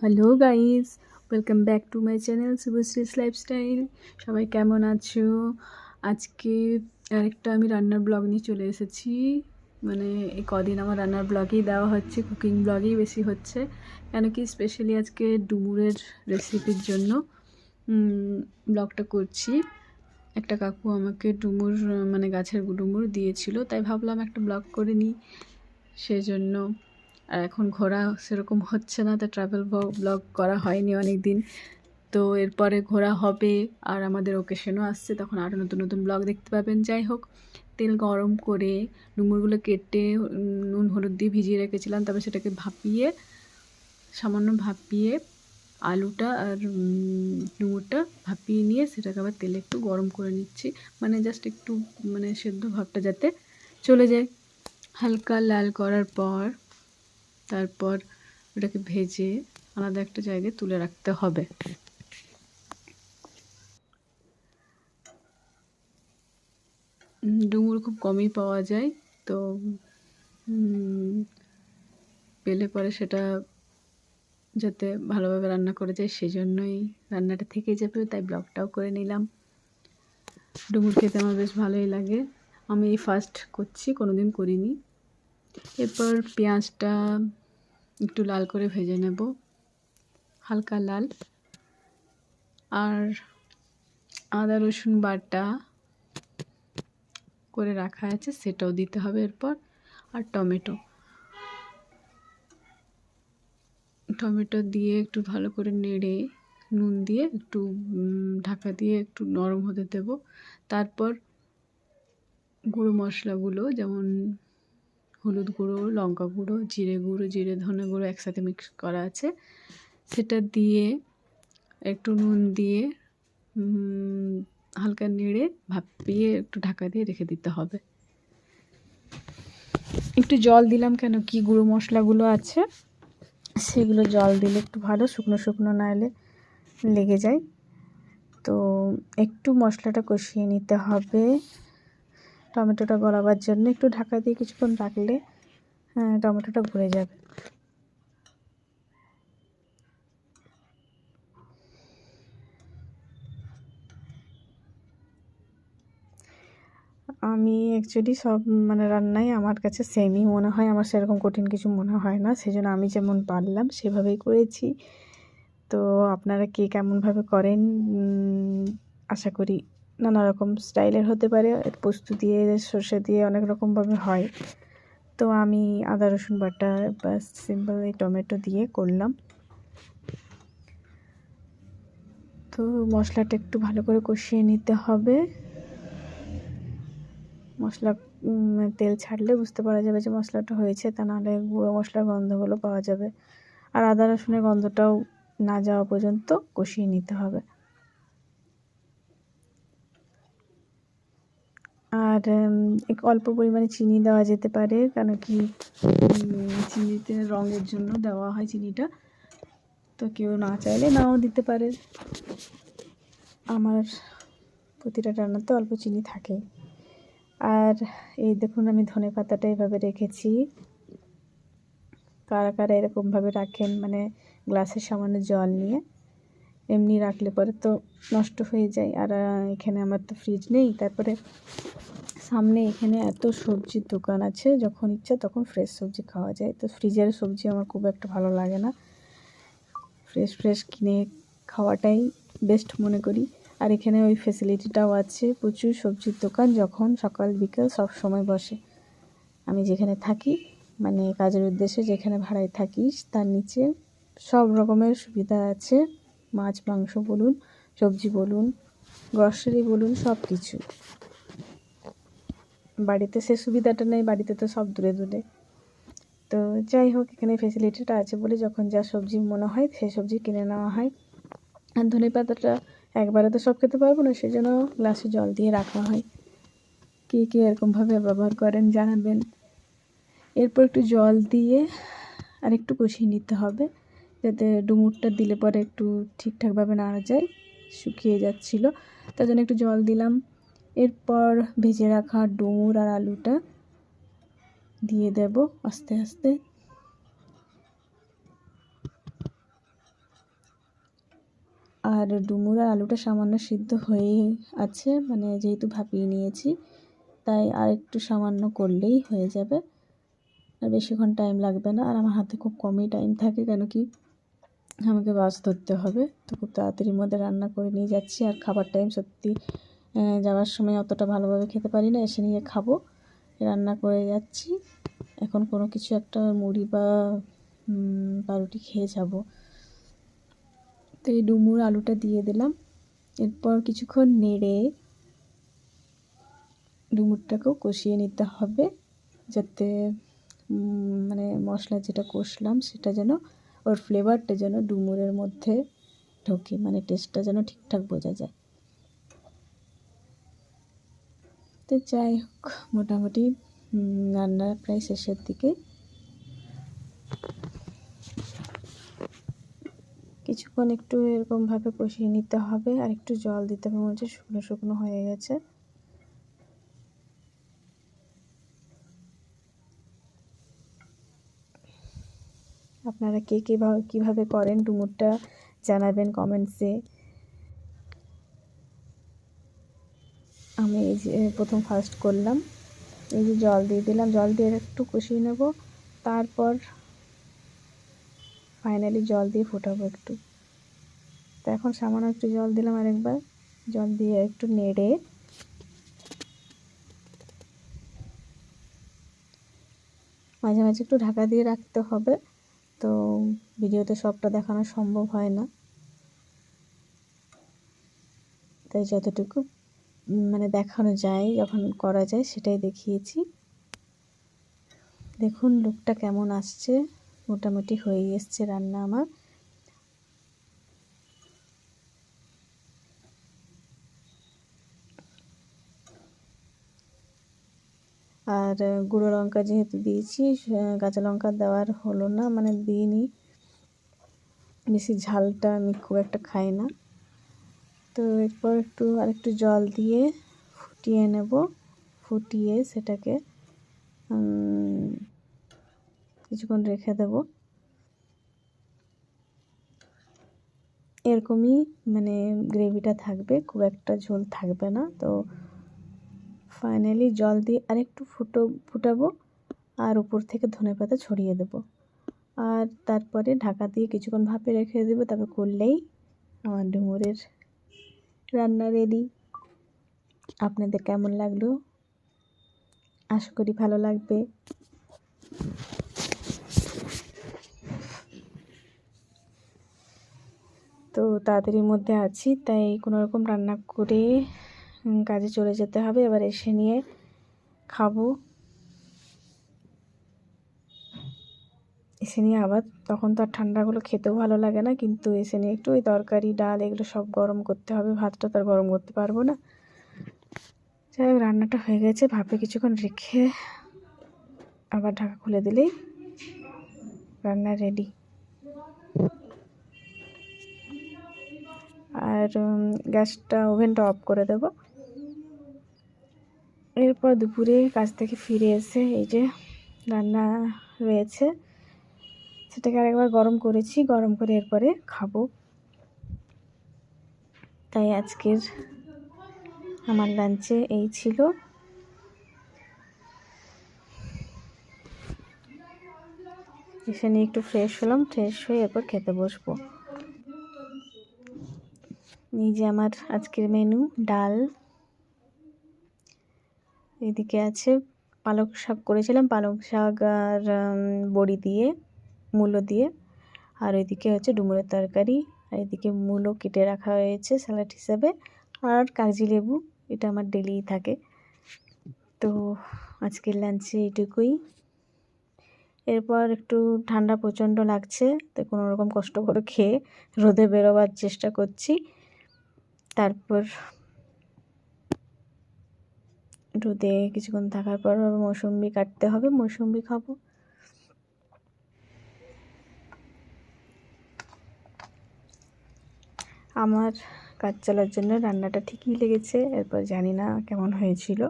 Hello guys welcome back to my channel Subhashree's lifestyle সবাই কেমন আছো? আজকে আরেকটা আমি রান্নার ব্লগ নিয়ে চলে এসেছি। মানে এই কদিন আমার রান্নার ব্লগেই দেওয়া হচ্ছে, কুকিং ব্লগই বেশি হচ্ছে। কেন কি স্পেশালি আজকে ডুমুরের রেসিপির জন্য ব্লগটা করছি। একটা কাকু আমাকে ডুমুর মানে গাছের ডুমুর দিয়েছিল, তাই ভাবলাম একটা ব্লগ করে নিই। সেজন্য আর এখন ঘোরা সেরকম হচ্ছে না, তো ট্রাভেল ব্লগ করা হয়নি অনেক দিন তো এরপরে ঘোরা হবে, আর আমাদের ওকেশনও আসছে, তখন আরও নতুন নতুন ব্লগ দেখতে পাবেন। যাই হোক, তেল গরম করে ডুমুরগুলো কেটে নুন, হলুদ দিয়ে ভিজিয়ে রেখেছিলাম, তারপর সেটাকে ভাপিয়ে, সামান্য ভাপিয়ে আলুটা আর ডুমুরটা ভাপিয়ে নিয়ে সেটাকে আবার তেলে একটু গরম করে নিচ্ছি। মানে জাস্ট একটু মানে সেদ্ধ ভাবটা যাতে চলে যায়। হালকা লাল করার পর তারপর ওটাকে ভেজে আলাদা একটা জায়গায় তুলে রাখতে হবে। ডুমুর খুব কমই পাওয়া যায়, তো পেলে পরে সেটা যাতে ভালোভাবে রান্না করে যায় সেই জন্যই রান্নাটা থেকে যাবে, তাই ব্লগটাও করে নিলাম। ডুমুর খেতে আমার বেশ ভালোই লাগে। আমি এই ফার্স্ট করছি কোনো দিন করিনি। এরপর পেঁয়াজটা একটু লাল করে ভেজে নেব, হালকা লাল। আর আদা, রসুন বাটা করে রাখা আছে, সেটাও দিতে হবে এরপর। আর টমেটো। টমেটো দিয়ে একটু ভালো করে নেড়ে নুন দিয়ে একটু ঢাকা দিয়ে একটু নরম হতে দেব। তারপর গুঁড়ো মশলাগুলো, যেমন হলুদ গুঁড়ো, লঙ্কা গুঁড়ো, জিরে গুঁড়ো, জিরে ধনে গুঁড়ো একসাথে মিক্স করা আছে। সেটা দিয়ে একটু নুন দিয়ে হালকা নেড়ে ভাপিয়ে একটু ঢাকা দিয়ে রেখে দিতে হবে। একটু জল দিলাম কেন? কি গুঁড়ো মশলাগুলো আছে? সেগুলো জল দিলে একটু ভালো, শুকনো শুকনো না এলে লেগে যায়। তো একটু মশলাটা কষিয়ে নিতে হবে। টমেটোটা গলাবার জন্য একটু ঢাকা দিয়ে কিছুক্ষণ রাখলে হ্যাঁ, টমেটোটা ঘুরে যাবে। আমি অ্যাকচুয়ালি সব মানে রান্নাই আমার কাছে সেমই মনে হয় আমার সেরকম কঠিন কিছু মনে হয় না সেজন্য আমি যেমন পারলাম সেভাবেই করেছি। তো আপনারা কে কেমনভাবে করেন আশা করি নানা রকম স্টাইলের হতে পারে, পোস্ত দিয়ে, সর্ষে দিয়ে অনেক রকমভাবে হয়। তো আমি আদা, রসুন বাটা বা সিম্পল এই টমেটো দিয়ে করলাম। তো মশলাটা একটু ভালো করে কষিয়ে নিতে হবে। মশলা তেল ছাড়লে বুঝতে পারা যাবে যে মশলাটা হয়েছে, তা নাহলে গুঁড়ো মশলার গন্ধগুলো পাওয়া যাবে। আর আদা, রসুনের গন্ধটাও না যাওয়া পর্যন্ত কষিয়ে নিতে হবে। আর এক অল্প পরিমাণে চিনি দেওয়া যেতে পারে কেন কি চিনিতে রঙের জন্য দেওয়া হয় চিনিটা। তো কেউ না চাইলে নাও দিতে পারে। আমার প্রতিটা রান্নাতে অল্প চিনি থাকে। আর এই দেখুন, আমি ধনে পাতাটা এভাবে রেখেছি। কারা কারা এরকমভাবে রাখেন মানে গ্লাসের সামান্য জল নিয়ে। এমনি রাখলে পরে তো নষ্ট হয়ে যায়। আর এখানে আমার তো ফ্রিজ নেই। তারপরে সামনে এখানে এত সবজির দোকান আছে, যখন ইচ্ছা তখন ফ্রেশ সবজি খাওয়া যায়। তো ফ্রিজের সবজি আমার খুব একটা ভালো লাগে না। ফ্রেশ ফ্রেশ কিনে খাওয়াটাই বেস্ট মনে করি। আর এখানে ওই ফেসিলিটিটাও আছে, প্রচুর সবজির দোকান যখন সকাল, বিকেল সব সময় বসে। আমি যেখানে থাকি মানে কাজের উদ্দেশ্যে যেখানে ভাড়ায় থাকিস, তার নিচে সব রকমের সুবিধা আছে। মাছ, মাংস বলুন, সবজি বলুন গ্রসারি বলুন সব কিছু বাড়িতে সে সুবিধাটা নেই, বাড়িতে তো সব দূরে দূরে। তো যাই হোক, এখানে ফেসিলিটিটা আছে বলে যখন যা সবজি মনে হয় সেই সবজি কিনে নেওয়া হয়। আর ধনে পাতাটা একবারে তো সব খেতে পারব না সেই জন্য গ্লাসে জল দিয়ে রাখা হয়। কে কে এরকমভাবে ব্যবহার করেন জানাবেন। এরপর একটু জল দিয়ে আর একটু কষিয়ে নিতে হবে। যাতে ডুমুরটা দিলে পরে একটু ঠিকঠাকভাবে নাড়া যায়, শুকিয়ে যাচ্ছিল। তার জন্য একটু জল দিলাম। এরপর ভেজে রাখা ডুমুর আর আলুটা দিয়ে দেব আস্তে আস্তে। আর ডুমুর আর আলুটা সামান্য সিদ্ধ হয়ে আছে মানে যেহেতু ভাপিয়ে নিয়েছি, তাই আর একটু সামান্য করলেই হয়ে যাবে। আর বেশিক্ষণ টাইম লাগবে না। আর আমার হাতে খুব কমই টাইম থাকে, কেন কি আমাকে বাস ধরতে হবে। তো খুব তাড়াতাড়ির মধ্যে রান্না করে নিয়ে যাচ্ছি। আর খাবার টাইম সত্যি যাওয়ার সময় অতটা ভালোভাবে খেতে পারি না। এসে নিয়ে খাব। রান্না করে যাচ্ছি। এখন কোনো কিছু একটা মুড়ি বা পাউরুটি খেয়ে যাব। তো এই ডুমুর আলুটা দিয়ে দিলাম। এরপর কিছুক্ষণ নেড়ে ডুমুরটাকেও কষিয়ে নিতে হবে। যাতে মানে মশলা যেটা কষলাম সেটা যেন ওর ফ্লেভারটা যেন ডুমুরের মধ্যে ঢোকে মানে টেস্টটা যেন ঠিকঠাক বোঝা যায়। তো যাই হোক, মোটামুটি রান্না প্রায় শেষের দিকে। কিছুক্ষণ একটু এরকমভাবে কষিয়ে নিতে হবে, আর একটু জল দিতে হবে, মনে হচ্ছে শুকনো শুকনো হয়ে গেছে। আপনারা কে কীভাবে কীভাবে করেন ডুমুরটা জানাবেন কমেন্টসে। আমি এই যে প্রথম ফার্স্ট করলাম। এই যে জল দিয়ে দিলাম, জল দিয়ে একটু কষিয়ে নেব। তারপর ফাইনালি জল দিয়ে ফোটাবো একটু। তো এখন সামান্য একটু জল দিলাম আরেকবার। জল দিয়ে একটু নেড়ে। মাঝে মাঝে একটু ঢাকা দিয়ে রাখতে হবে। তো ভিডিওতে সবটা দেখানো সম্ভব হয় না। তাই যতটুকু মানে দেখানো যায়, যখন করা যায়, সেটাই দেখিয়েছি। দেখুন লুকটা কেমন আসছে। মোটামুটি হয়ে এসছে রান্না আমার। আর গুঁড়ো লঙ্কা যেহেতু দিয়েছি কাঁচা লঙ্কা দেওয়ার হলো না মানে দিইনি। বেশি ঝালটা আমি খুব একটা খাই না। তো এরপর একটু, আরেকটু জল দিয়ে ফুটিয়ে নেব। ফুটিয়ে সেটাকে কিছুক্ষণ রেখে দেব। এরকমই মানে গ্রেভিটা থাকবে, খুব একটা ঝোল থাকবে না। তো ফাইনালি জল দিয়ে আরেকটু ফুটো, ফুটাবো আর উপর থেকে ধনেপাতা ছড়িয়ে দেব। আর তারপরে ঢাকা দিয়ে কিছুক্ষণ ভাপে রেখে দেবো, তারপর করলেই আমার ডুমুরের রান্না রেডি আপনাদের কেমন লাগল? আশা করি ভালো লাগবে। তো তাড়াতাড়ির মধ্যে আছি, তাই কোনো রকম রান্না করে কাজে চলে যেতে হবে। এবার এসে নিয়ে খাব। এসে নিয়ে আবার তখন তো আর ঠান্ডাগুলো খেতেও ভালো লাগে না, কিন্তু এসে নিয়ে একটু ওই তরকারি, ডাল এগুলো সব গরম করতে হবে। ভাতটা তো আর গরম করতে পারব না। যাই হোক, রান্নাটা হয়ে গেছে। ভাপে কিছুক্ষণ রেখে আবার ঢাকা খুলে দিলেই রান্না রেডি আর গ্যাসটা ওভেনটা অফ করে দেবো। এরপর দুপুরে কাজ থেকে ফিরে এসে এই যে রান্না রয়েছে, সেটাকে আরেকবার গরম করেছি, গরম করে এরপরে খাব। তাই আজকের আমার লাঞ্চে এই ছিল। এসে নিয়ে একটু ফ্রেশ হলাম ফ্রেশ হয়ে এরপর খেতে বসবো। এই যে আমার আজকের মেনু ডাল এদিকে আছে পালক শাক করেছিলাম পালক শাক আর বড়ি দিয়ে, মূলো দিয়ে। আর ওইদিকে হচ্ছে ডুমুরের তরকারি। আর এদিকে মূলো কেটে রাখা হয়েছে স্যালাড হিসাবে। আর কাগজি লেবু, এটা আমার ডেলিই থাকে। তো আজকের লাঞ্চে এইটুকুই। এরপর একটু ঠান্ডা প্রচণ্ড লাগছে, তো কোনো রকম কষ্ট করে খেয়ে রোদে বেরোবার চেষ্টা করছি। তারপর রোদে কিছুক্ষণ থাকার পর মৌসুম্বি কাটতে হবে, মৌসুম্বি খাব। আমার কাজ চলার জন্য রান্নাটা ঠিকই লেগেছে, এরপর জানি না কেমন হয়েছিল।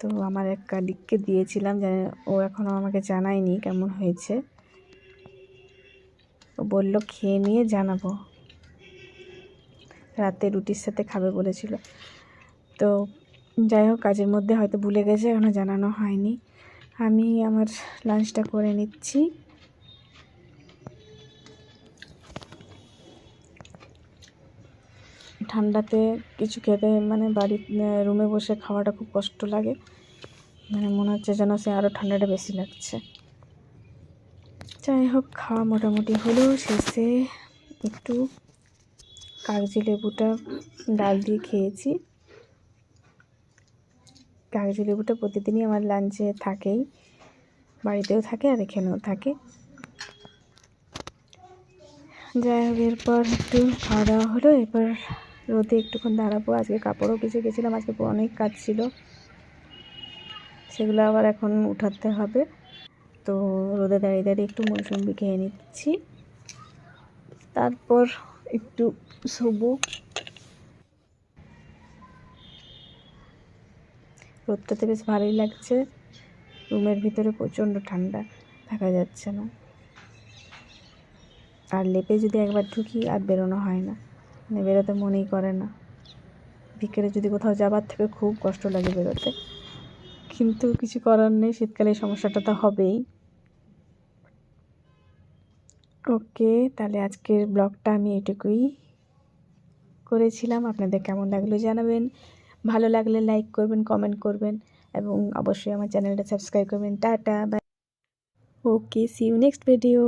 তো আমার এক কালিককে দিয়েছিলাম, জানি ও এখনও আমাকে জানায়নি কেমন হয়েছে। ও বলল, খেয়ে নিয়ে জানাব। রাতে রুটির সাথে খাবে বলেছিল। তো যাই হোক, কাজের মধ্যে হয়তো ভুলে গেছে এখনও জানানো হয়নি। আমি আমার লাঞ্চটা করে নিচ্ছি। ঠান্ডাতে কিছু খেতে মানে বাড়ির রুমে বসে খাওয়াটা খুব কষ্ট লাগে। মানে মনে হচ্ছে যেন সে আরও ঠান্ডাটা বেশি লাগছে। যাই হোক, খাওয়া মোটামুটি হলো। শেষে একটু কাগজি লেবুটা ডাল দিয়ে খেয়েছি। কাগজি লেবুটা প্রতিদিনই আমার লাঞ্চে থাকেই। বাড়িতেও থাকে আর এখানেও থাকে। যাই হোক, এরপর একটু খাওয়া দাওয়া হলো। এরপর রোদে একটুক্ষণ দাঁড়াবো। আজকে কাপড়ও কিছু গেছিলাম, আজকে অনেক কাজ ছিল। সেগুলো আবার এখন উঠাতে হবে। তো রোদে দাঁড়িয়ে দাঁড়িয়ে একটু মৌসুম্বি খেয়ে নিচ্ছি। তারপর একটু শোবো। রোদটাতে বেশ ভালোই লাগছে। রুমের ভিতরে প্রচণ্ড ঠান্ডা থাকা যাচ্ছে না। আর লেপে যদি একবার ঢুকি আর বেরোনো হয় না মানে বেরোতে মনেই করে না। বিকেলে যদি কোথাও যাবার থেকে খুব কষ্ট লাগে বেরোতে। কিন্তু কিছু করার নেই, শীতকালে সমস্যাটা তো হবেই। ওকে, তাহলে আজকের ব্লগটা আমি এটুকুই করেছিলাম। আপনাদের কেমন লাগল জানাবেন। ভালো লাগলে লাইক করবেন কমেন্ট করবেন এবং অবশ্যই আমার চ্যানেলটা সাবস্ক্রাইব করবেন। Tata bye okay see you next video